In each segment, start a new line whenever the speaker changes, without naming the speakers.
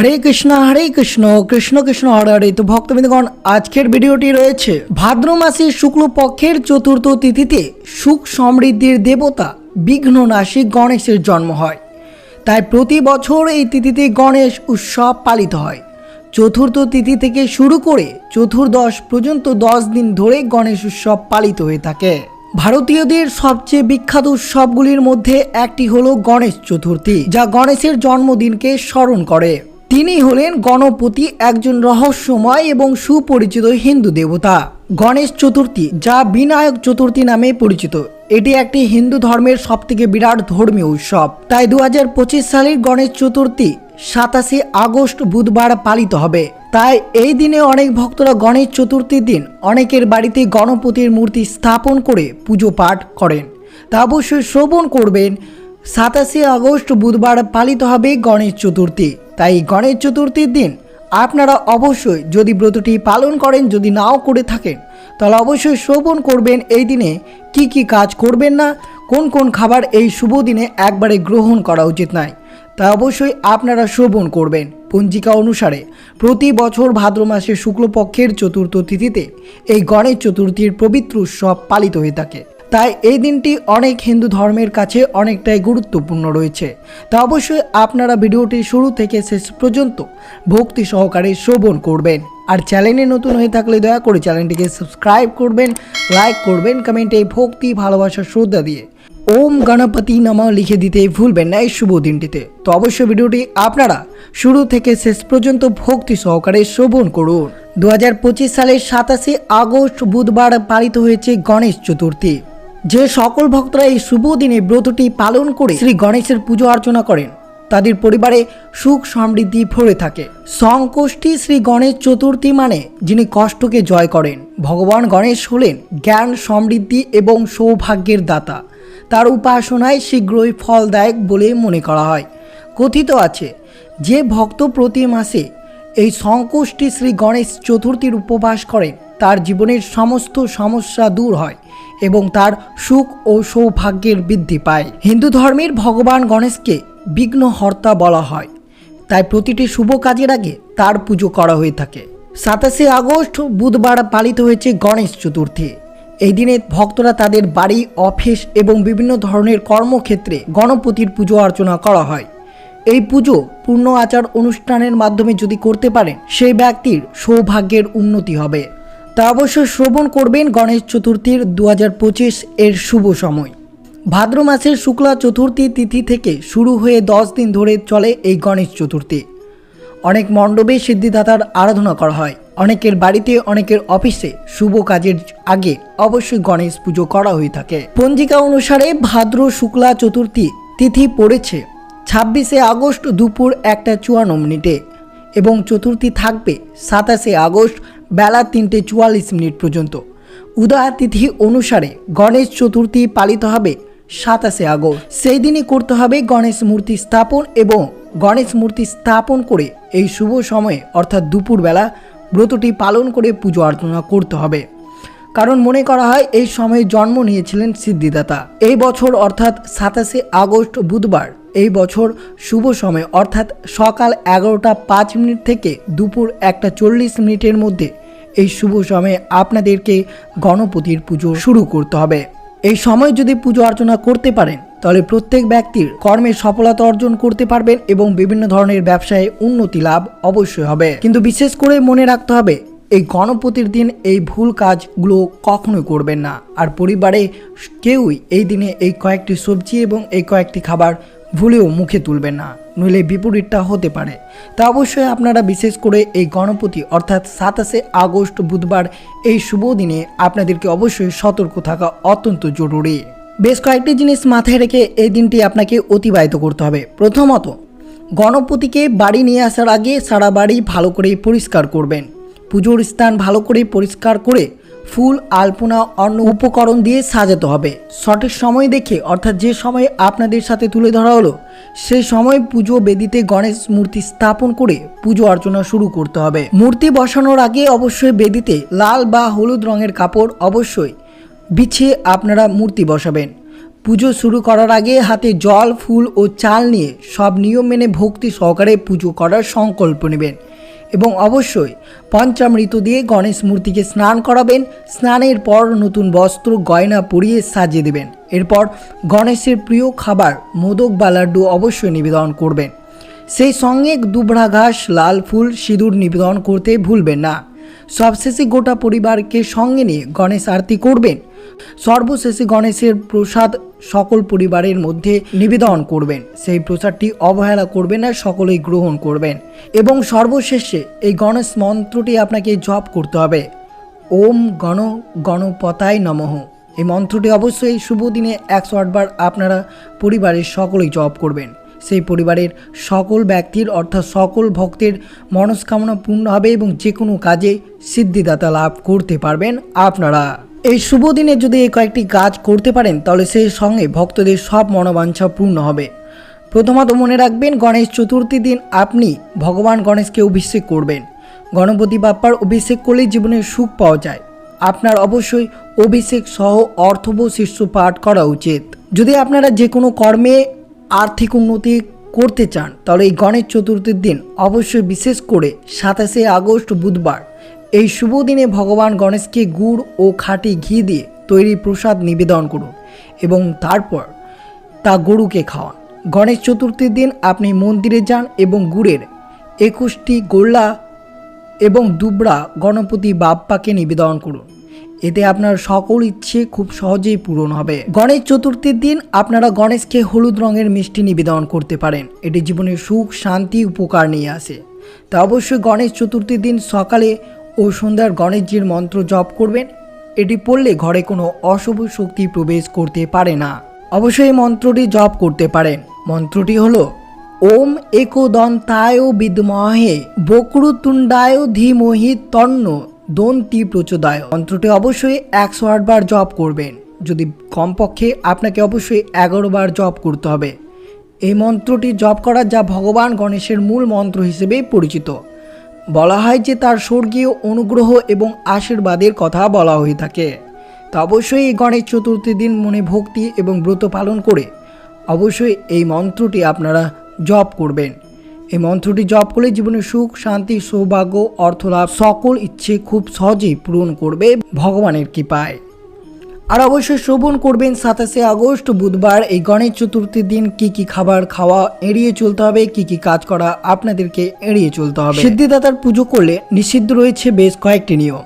হরে কৃষ্ণ হরে কৃষ্ণ কৃষ্ণ কৃষ্ণ, হরে হরে। তো ভক্তবৃন্দগণ, আজকের ভিডিওটি রয়েছে ভাদ্র মাসের শুক্লপক্ষের চতুর্থ তিথিতে সুখ সমৃদ্ধির দেবতা বিঘ্ননাশী গণেশের জন্ম হয়। তাই প্রতি বছর এই তিথিতে গণেশ উৎসব পালিত হয়। চতুর্থ তিথি থেকে শুরু করে চতুর্দশ পর্যন্ত দশ দিন ধরে গণেশ উৎসব পালিত হয়ে থাকে। ভারতীয়দের সবচেয়ে বিখ্যাত উৎসবগুলির মধ্যে একটি হলো গণেশ চতুর্থী, যা গণেশের জন্মদিনকে স্মরণ করে। তিনি হলেন গণপতি একজন রহস্যময় এবং সুপরিচিত হিন্দু দেবতা। গণেশ চতুর্থী, যা বিনায়ক চতুর্থী নামে পরিচিত। এটি একটি হিন্দু ধর্মের সবথেকে বিরাট ধর্মীয় উৎসব। তাই দু হাজার পঁচিশ সালের গণেশ চতুর্থী, সাতাশে আগস্ট বুধবার পালিত হবে। তাই এই দিনে অনেক ভক্তরা গণেশ চতুর্থীর দিন অনেকের বাড়িতে গণপতির মূর্তি স্থাপন করে পুজো পাঠ করেন। তা অবশ্যই শ্রবণ করবেন সাতাশে আগস্ট বুধবার পালিত হবে গণেশ চতুর্থী। তাই গণেশ চতুর্থীর দিন আপনারা অবশ্যই যদি ব্রতটি পালন করেন, যদি নাও করে থাকেন, তাহলে অবশ্যই শ্রবণ করবেন এই দিনে। কি কি কাজ করবেন না, কোন কোন খাবার এই শুভ দিনে একবারে গ্রহণ করা উচিত নয়, তা অবশ্যই আপনারা শ্রবণ করবেন। পঞ্জিকা অনুসারে প্রতি বছর ভাদ্র মাসের শুক্লপক্ষের চতুর্থ তিথিতে এই গণেশ চতুর্থীর পবিত্র উৎসব পালিত হয়ে থাকে। তাই এই দিনটি অনেক হিন্দু ধর্মের কাছে অনেকটাই গুরুত্বপূর্ণ রয়েছে। তা অবশ্যই আপনারা ভিডিওটি শুরু থেকে শেষ পর্যন্ত ভক্তি সহকারে শ্রবণ করবেন। আর চ্যানেলে নতুন হয়ে থাকলে দয়া করে চ্যানেলটিকে সাবস্ক্রাইব করবেন, লাইক করবেন, কমেন্টে ভক্তি, ভালোবাসা, শ্রদ্ধা দিয়ে ওম গণপতি নামা লিখে দিতে ভুলবেন না এই শুভ দিনটিতে। তো অবশ্যই ভিডিওটি আপনারা শুরু থেকে শেষ পর্যন্ত ভক্তি সহকারে শ্রবণ করুন। দু হাজার পঁচিশ সালের সাতাশে আগস্ট বুধবার পালিত হয়েছে গণেশ চতুর্থী। যে সকল ভক্তরা এই শুভ দিনে ব্রতটি পালন করে শ্রী গণেশের পুজো অর্চনা করেন, তাদের পরিবারে সুখ সমৃদ্ধি ভরে থাকে। সংকোষ্ঠী শ্রী গণেশ চতুর্থী মানে যিনি কষ্টকে জয় করেন। ভগবান গণেশ হলেন জ্ঞান সমৃদ্ধি এবং সৌভাগ্যের দাতা। তার উপাসনায় শীঘ্রই ফলদায়ক বলে মনে করা হয়। কথিত আছে, যে ভক্ত প্রতি মাসে এই সংকষ্টি শ্রী গণেশ চতুর্থীর উপবাস করেন, তার জীবনের সমস্ত সমস্যা দূর হয়। এবং তার সুখ ও সৌভাগ্যের বৃদ্ধি পায়। হিন্দু ধর্মের ভগবান গণেশকে বিঘ্নহর্তা বলা হয়। তাই প্রতিটি শুভ কাজের আগে তার পুজো করা হয়ে থাকে। সাতাশে আগস্ট বুধবার পালিত হয়েছে গণেশ চতুর্থী। এই দিনে ভক্তরা তাদের বাড়ি, অফিস এবং বিভিন্ন ধরনের কর্মক্ষেত্রে গণপতির পুজো অর্চনা করা হয়। এই পুজো পূর্ণ আচার অনুষ্ঠানের মাধ্যমে যদি করতে পারেন, সেই ব্যক্তির সৌভাগ্যের উন্নতি হবে। তা অবশ্য শ্রবণ করবেন গণেশ চতুর্থীর দু হাজার পঁচিশ এর শুভ সময়। ভাদ্র মাসের শুক্লা চতুর্থী তিথি থেকে শুরু হয়ে দশ দিন ধরে চলে এই গণেশ চতুর্থী। অনেক মণ্ডপে সিদ্ধিদাতার আরাধনা করা হয়। অনেকের বাড়িতে, অনেকের অফিসে শুভ কাজের আগে অবশ্যই গণেশ পুজো করা হয়ে থাকে। পঞ্জিকা অনুসারে ভাদ্র শুক্লা চতুর্থী তিথি পড়েছে ছাব্বিশে আগস্ট দুপুর একটা চুয়ান্ন মিনিটে এবং চতুর্থী থাকবে সাতাশে আগস্ট বেলা তিনটে চুয়াল্লিশ মিনিট পর্যন্ত। উদয়া তিথি অনুসারে গণেশ চতুর্থী পালিত হবে সাতাশে আগস্ট। সেই দিনই করতে হবে গণেশ মূর্তি স্থাপন এবং গণেশ মূর্তি স্থাপন করে এই শুভ সময়ে, অর্থাৎ দুপুরবেলা, ব্রতটি পালন করে পুজো অর্চনা করতে হবে। কারণ মনে করা হয়, এই সময়ে জন্ম নিয়েছিলেন সিদ্ধিদাতা। এই বছর, অর্থাৎ সাতাশে আগস্ট বুধবার, এই বছর শুভ সময়, অর্থাৎ সকাল এগারোটা পাঁচ মিনিট থেকে দুপুর একটা চল্লিশ মিনিটের মধ্যে এই শুভ সময়ে আপনাদেরকে গণপতির পুজো শুরু করতে হবে। এই সময় যদি পুজো অর্চনা করতে পারেন, তাহলে প্রত্যেক ব্যক্তির কর্মে সফলতা অর্জন করতে পারবেন এবং বিভিন্ন ধরনের ব্যবসায় উন্নতি লাভ অবশ্যই হবে। কিন্তু বিশেষ করে মনে রাখতে হবে, এই গণপতির দিন এই ভুল কাজগুলো কখনোই করবেন না। আর পরিবারে কেউই এই দিনে এই কয়েকটি সবজি এবং এই কয়েকটি খাবার ভুলেও মুখে তুলবেন না। নইলে বিপরীতটা হতে পারে। তা অবশ্যই আপনারা বিশেষ করে এই গণপতি, অর্থাৎ সাতাশে আগস্ট বুধবার এই শুভ দিনে আপনাদেরকে অবশ্যই সতর্ক থাকা অত্যন্ত জরুরি। বেশ কয়েকটি জিনিস মাথায় রেখে এই দিনটি আপনাকে অতিবাহিত করতে হবে। প্রথমত, গণপতিকে বাড়ি নিয়ে আসার আগে সারা বাড়ি ভালো করে পরিষ্কার করবেন। পুজোর স্থান ভালো করে পরিষ্কার করে ফুল, আলপনা অন্য উপকরণ দিয়ে সাজাতে হবে। সঠিক সময় দেখে, অর্থাৎ যে সময় আপনাদের সাথে তুলে ধরা হলো সেই সময় পুজো বেদিতে গণেশ মূর্তি স্থাপন করে পুজো অর্চনা শুরু করতে হবে। মূর্তি বসানোর আগে অবশ্যই বেদিতে লাল বা হলুদ রঙের কাপড় অবশ্যই বিছিয়ে আপনারা মূর্তি বসাবেন। পুজো শুরু করার আগে হাতে জল, ফুল ও চাল নিয়ে সব নিয়ম মেনে ভক্তি সহকারে পুজো করার সংকল্প নেবেন। এবং অবশ্যই পঞ্চামৃত দিয়ে গণেশ মূর্তিকে স্নান করাবেন। স্নানের পর নতুন বস্ত্র, গয়না পরিয়ে সাজিয়ে দেবেন। এরপর গণেশের প্রিয় খাবার, মোদক বা লাড্ডু অবশ্যই নিবেদন করবেন। সেই সঙ্গে দুবড়া ঘাস, লাল ফুল, সিঁদুর নিবেদন করতে ভুলবেন না। সবশেষে গোটা পরিবারকে সঙ্গে নিয়ে গণেশ আরতি করবেন। সর্বশেষে গণেশের প্রসাদ সকল পরিবারের মধ্যে নিবেদন করবেন। সেই প্রসাদটি অবহেলা করবেন না সকলেই গ্রহণ করবেন। এবং সর্বশেষে এই গণেশ মন্ত্রটি আপনাকে জপ করতে হবে। ওম গণ গণপতায় নমঃ। এই মন্ত্রটি অবশ্যই শুভ দিনে একশো আটবার আপনারা পরিবারের সকলেই জপ করবেন। সেই পরিবারের সকল ব্যক্তির অর্থাৎ সকল ভক্তের মনস্কামনা পূর্ণ হবে এবং যে কোনো কাজে সিদ্ধিদাতা লাভ করতে পারবেন আপনারা। এই শুভ দিনে যদি এই কয়েকটি কাজ করতে পারেন, তাহলে সেই সঙ্গে ভক্তদের সব মনোবাঞ্ছা পূর্ণ হবে। প্রথমত মনে রাখবেন, গণেশ চতুর্থী দিন আপনি ভগবান গণেশকে অভিষেক করবেন। গণপতি বাপ্পার অভিষেক করলে জীবনে সুখ পাওয়া যায়। আপনার অবশ্যই অভিষেক সহ অর্থব শীর্ষ পাঠ করা উচিত। যদি আপনারা যে কোনো কর্মে আর্থিক উন্নতি করতে চান, তাহলে এই গণেশ চতুর্থীর দিন অবশ্যই বিশেষ করে সাতাশে আগস্ট বুধবার এই শুভ দিনে ভগবান গণেশকে গুড় ও খাঁটি ঘি দিয়ে তৈরি প্রসাদ নিবেদন করুন এবং তারপর তা গরুকে খাওয়ান। গণেশ চতুর্থীর দিন আপনি মন্দিরে যান এবং গুড়ের একুশটি গোল্লা এবং দুবড়া গণপতি বাপ্পাকে নিবেদন করুন। এতে আপনার সকল ইচ্ছে খুব সহজেই পূরণ হবে। গণেশ চতুর্থীর দিন আপনারা গণেশকে হলুদ রঙের মিষ্টি নিবেদন করতে পারেন। এটি জীবনে সুখ, শান্তি, উপকার নিয়ে আসে। তা অবশ্যই গণেশ চতুর্থীর দিন সকালে ও সন্ধ্যার গণেশজির মন্ত্র জপ করবেন। এটি পড়লে ঘরে কোনো অশুভ শক্তি প্রবেশ করতে পারে না। অবশ্যই মন্ত্রটি জপ করতে পারেন। মন্ত্রটি হলো, ওম একদন্তায় বিদ্মহে, বক্রতুণ্ডায় ধীমহি তন্ন দন্তি প্রচোদয়। মন্ত্রটি অবশ্যই একশো আট বার জপ করবেন। যদি কমপক্ষে আপনাকে অবশ্যই এগারো বার জপ করতে হবে। এই মন্ত্রটি জপ করা যা ভগবান গণেশের মূল মন্ত্র হিসেবে পরিচিত। বলা হয় যে তার স্বর্গীয় অনুগ্রহ এবং আশীর্বাদের কথা বলা হয়ে থাকে। তা অবশ্যই এই গণেশ চতুর্থী দিন মনে ভক্তি এবং ব্রত পালন করে অবশ্যই এই মন্ত্রটি আপনারা জপ করবেন। এই মন্ত্রটি জপ করলে জীবনে সুখ, শান্তি, সৌভাগ্য, অর্থলাভ সকল ইচ্ছে খুব সহজেই পূরণ করবে ভগবানের কৃপায়। আর অবশ্যই শ্রবণ করবেন সাতাশে আগস্ট, বুধবার। এই গণেশ চতুর্থীর দিন কি কি খাবার খাওয়া এড়িয়ে চলতে হবে, কি কি কাজ করা আপনাদেরকে এড়িয়ে চলতে হবে। সিদ্ধিদাতার পুজো করলে নিষিদ্ধ রয়েছে বেশ কয়েকটি নিয়ম।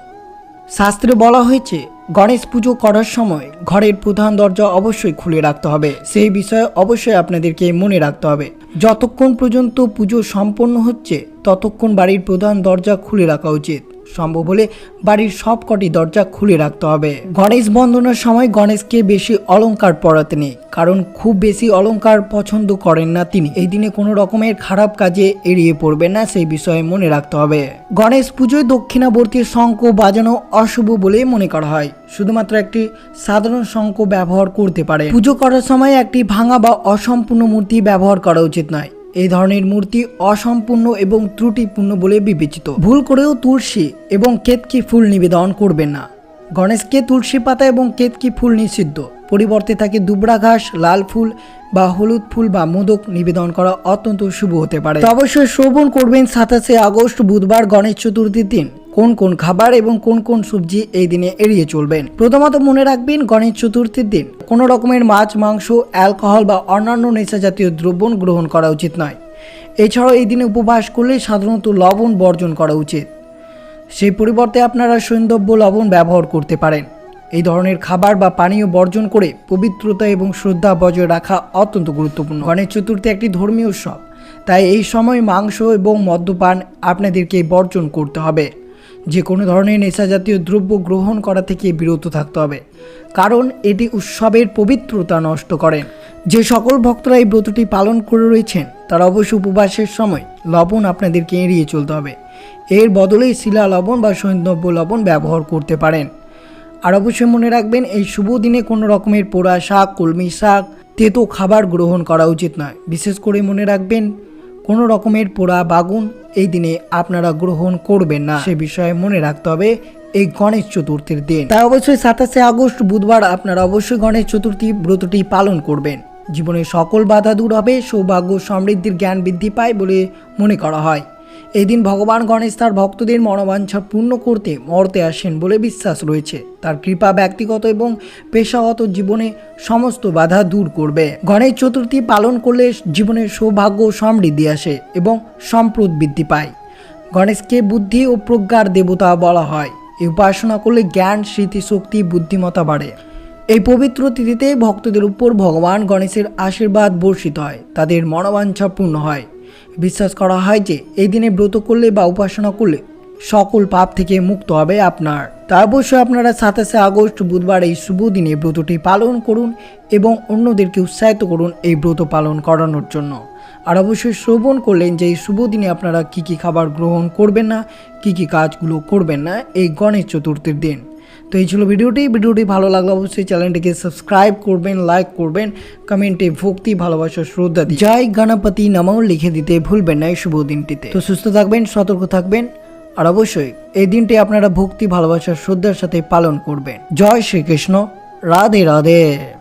শাস্ত্রে বলা হয়েছে, গণেশ পুজো করার সময় ঘরের প্রধান দরজা অবশ্যই খুলে রাখতে হবে। সেই বিষয়ে অবশ্যই আপনাদেরকে মনে রাখতে হবে। যতক্ষণ পর্যন্ত পুজো সম্পন্ন হচ্ছে, ততক্ষণ বাড়ির প্রধান দরজা খুলে রাখা উচিত। সম্ভব হলে বাড়ির সব কটি দরজা খুলে রাখতে হবে। গণেশ বন্দনার সময় গণেশকে বেশি অলংকার পরাতে নেই কারণ খুব বেশি অলংকার পছন্দ করেন না তিনি। এই দিনে কোনো রকমের খারাপ কাজে এড়িয়ে পড়বেন না, সেই বিষয়ে মনে রাখতে হবে। গণেশ পুজোয় দক্ষিণাবর্তী শঙ্খ বাজানো অশুভ বলে মনে করা হয়। শুধুমাত্র একটি সাধারণ শঙ্খ ব্যবহার করতে পারে। পুজো করার সময় একটি ভাঙা বা অসম্পূর্ণ মূর্তি ব্যবহার করা উচিত নয়। এই ধরনের মূর্তি অসম্পূর্ণ এবং ত্রুটিপূর্ণ বলে বিবেচিত। ভুল করেও তুলসী এবং কেতকি ফুল নিবেদন করবেন না। গণেশকে তুলসী পাতা এবং কেতকি ফুল নিষিদ্ধ? পরিবর্তে তাকে দুবড়া ঘাস, লাল ফুল বা হলুদ ফুল বা মোদক নিবেদন করা অত্যন্ত শুভ হতে পারে। অবশ্যই শ্রবণ করবেন সাতাশে আগস্ট, বুধবার গণেশ চতুর্থীর দিন। কোন কোন খাবার এবং কোন কোন সবজি এই দিনে এড়িয়ে চলবেন? প্রথমত মনে রাখবেন গণেশ চতুর্থীর দিন কোনো রকমের মাছ, মাংস, অ্যালকোহল বা অন্যান্য নেশা জাতীয় দ্রব্য গ্রহণ করা উচিত নয়। এছাড়াও এই দিনে উপবাস করলে সাধারণত লবণ বর্জন করা উচিত। সেই পরিবর্তে আপনারা সৈন্দব্য লবণ ব্যবহার করতে পারেন। এই ধরনের খাবার বা পানীয় বর্জন করে পবিত্রতা এবং শ্রদ্ধা বজায় রাখা অত্যন্ত গুরুত্বপূর্ণ। গণেশ চতুর্থী একটি ধর্মীয় উৎসব। তাই এই সময় মাংস এবং মদ্যপান আপনাদেরকে বর্জন করতে হবে। যে কোনো ধরনের নেশা জাতীয় দ্রব্য গ্রহণ করা থেকে বিরত থাকতে হবে। কারণ এটি উৎসবের পবিত্রতা নষ্ট করেন যে সকল ভক্তরা এই ব্রতটি পালন করে রয়েছেন, তারা অবশ্যই উপবাসের সময় লবণ আপনাদেরকে এড়িয়ে চলতে হবে। এর বদলে শিলা লবণ বা সৈন্দব্য লবণ ব্যবহার করতে পারেন। আর অবশ্যই মনে রাখবেন, এই শুভ দিনে কোনো রকমের পোড়া শাক, কলমি শাক, তেতো খাবার গ্রহণ করা উচিত নয়। বিশেষ করে মনে রাখবেন, কোনো রকমের পোড়া বাগুন এই দিনে আপনারা গ্রহণ করবেন না। সে বিষয়ে মনে রাখতে হবে, এই গণেশ চতুর্থীর দিন। তাই অবশ্যই সাতাশে আগস্ট বুধবার আপনারা অবশ্যই গণেশ চতুর্থী ব্রতটি পালন করবেন। জীবনের সকল বাধা দূর হবে, সৌভাগ্য সমৃদ্ধির জ্ঞান বৃদ্ধি পায় বলে মনে করা হয়। এই দিন ভগবান গণেশ তার ভক্তদের মনোবাঞ্ছা পূর্ণ করতে মর্তে আসেন বলে বিশ্বাস রয়েছে। তার কৃপা ব্যক্তিগত এবং পেশাগত জীবনে সমস্ত বাধা দূর করবে। গণেশ চতুর্থী পালন করলে জীবনের সৌভাগ্য সমৃদ্ধি আসে এবং সম্প্রদ বৃদ্ধি পায়। গণেশকে বুদ্ধি ও প্রজ্ঞার দেবতা বলা হয়। এই উপাসনা করলে জ্ঞান স্মৃতিশক্তি বুদ্ধিমত্তা বাড়ে। এই পবিত্র তিথিতে ভক্তদের উপর ভগবান গণেশের আশীর্বাদ বর্ষিত হয়, তাদের মনোবাঞ্ছা পূর্ণ হয়। বিশ্বাস করা হয় যে, এই দিনে ব্রত করলে বা উপাসনা করলে সকল পাপ থেকে মুক্ত হবে আপনার। তা অবশ্যই আপনারা সাতাশে আগস্ট, বুধবার এই শুভ দিনে ব্রতটি পালন করুন এবং অন্যদেরকে উৎসাহিত করুন এই ব্রত পালন করানোর জন্য। আর অবশ্যই শ্রবণ করলেন যে, এই শুভ দিনে আপনারা কি কি খাবার গ্রহণ করবেন না, কি কি কাজগুলো করবেন না, এই গণেশ চতুর্থীর দিন। তো এই ছিল ভিডিওটি। ভিডিওটি ভালো লাগলে অবশ্যই চ্যানেলটিকে সাবস্ক্রাইব করবেন, লাইক করবেন, কমেন্টে ভক্তি, ভালোবাসা, শ্রদ্ধা জয় গণপতি নামাও লিখে দিতে ভুলবেন না এই শুভ দিনটিতে। তো সুস্থ থাকবেন, সতর্ক থাকবেন, আর অবশ্যই এই দিনটি আপনারা ভক্তি, ভালোবাসা, শ্রদ্ধার সাথে পালন করবেন। জয় শ্রীকৃষ্ণ। রাধে রাধে।